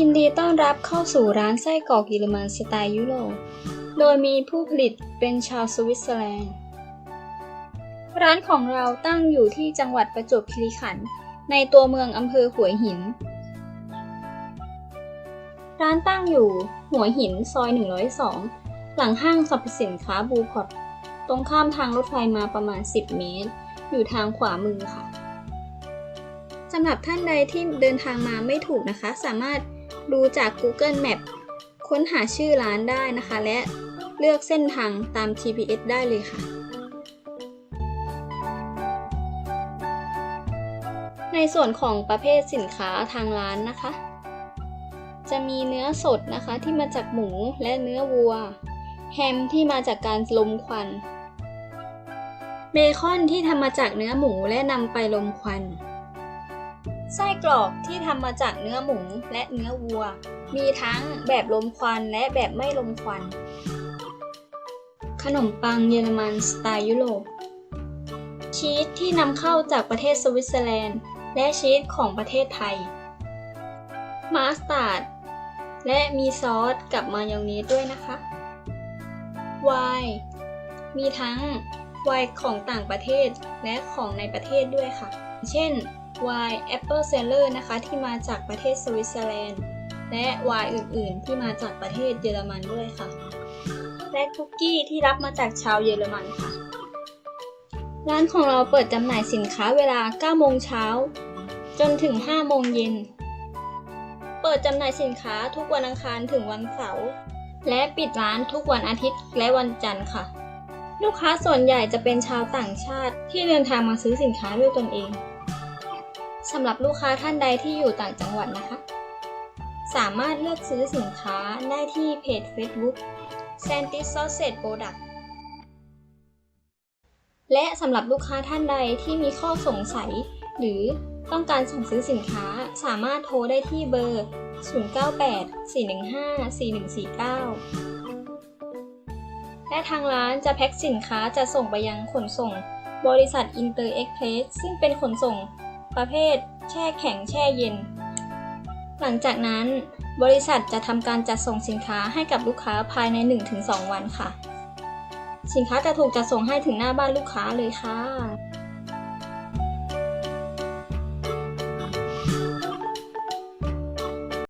ยินดีต้อนรับเข้าสู่ร้านไส้กรอกเยอรมันสไตล์ยุโรป โดยมีผู้ผลิตเป็นชาวสวิตเซอร์แลนด์ ร้านของเราตั้งอยู่ที่จังหวัดประจวบคีรีขันธ์ในตัวเมืองอำเภอหัวหิน ร้านตั้งอยู่หัวหินซอย 102 หลังห้างสรรพสินค้าบูพอตตรงข้ามทางรถไฟมาประมาณ 10 เมตร อยู่ทางขวามือค่ะสำหรับท่านใดที่เดินทางมาไม่ถูกนะคะ สามารถ ดูจาก Google Map ค้นหาชื่อร้านได้นะคะ และเลือกเส้นทางตาม GPS ได้เลยค่ะ ในส่วนของประเภทสินค้าทางร้านนะคะ จะมีเนื้อสดนะคะที่มาจากหมูและเนื้อวัว แฮมที่มาจากการลมควันเบคอนที่ทำมาจากเนื้อหมูและนำไปลมควัน ไส้กรอกที่ทำมาจากเนื้อหมูและเนื้อวัว มีทั้งแบบลมควันและแบบไม่ลมควัน ขนมปังเยอรมันสไตล์ยุโรป ชีสที่นำเข้าจากประเทศสวิตเซอร์แลนด์ และชีสของประเทศไทย มาสตาร์ด และมีซอสกับมายองเนสด้วยนะคะ ไวน์ มีทั้งไวน์ของต่างประเทศและของในประเทศด้วยค่ะ เช่น ไวน์แอปเปิลเซเลอร์นะคะที่มาจากประเทศสวิตเซอร์แลนด์ และไวน์อื่นๆ ที่มาจากประเทศเยอรมันด้วยค่ะ และคุกกี้ที่รับมาจากชาวเยอรมันค่ะ ร้านของเราเปิดจำหน่ายสินค้าเวลา 9 โมงเช้า จนถึง 5 โมงเย็น เปิดจำหน่ายสินค้าทุกวันอังคารถึงวันเสาร์ และปิดร้านทุกวันอาทิตย์และวันจันทร์ค่ะ ลูกค้าส่วนใหญ่จะเป็นชาวต่างชาติที่เดินทางมาซื้อสินค้าด้วยตนเอง สำหรับลูกค้าท่านใดที่อยู่ต่างจังหวัดนะคะ สามารถเลือกซื้อสินค้าได้ที่เพจ Facebook s a n t i s Sausage Product และสำหรับลูกค้าท่านใดที่มีข้อสงสัย หรือต้องการสั่งซื้อสินค้าสามารถโทรได้ที่เบอร์ 098 415 4149 และทางร้านจะแพ็คสินค้าจะส่งไปยังขนส่ง บริษัทอินเตอร์เอ็กเพรสซึ่งเป็นขนส่ง ประเภท แช่แข็งแช่เย็น หลังจากนั้นบริษัทจะทำการจัดส่งสินค้าให้กับลูกค้าภายใน 1-2 วันค่ะ สินค้าจะถูกจัดส่งให้ถึงหน้าบ้านลูกค้าเลยค่ะ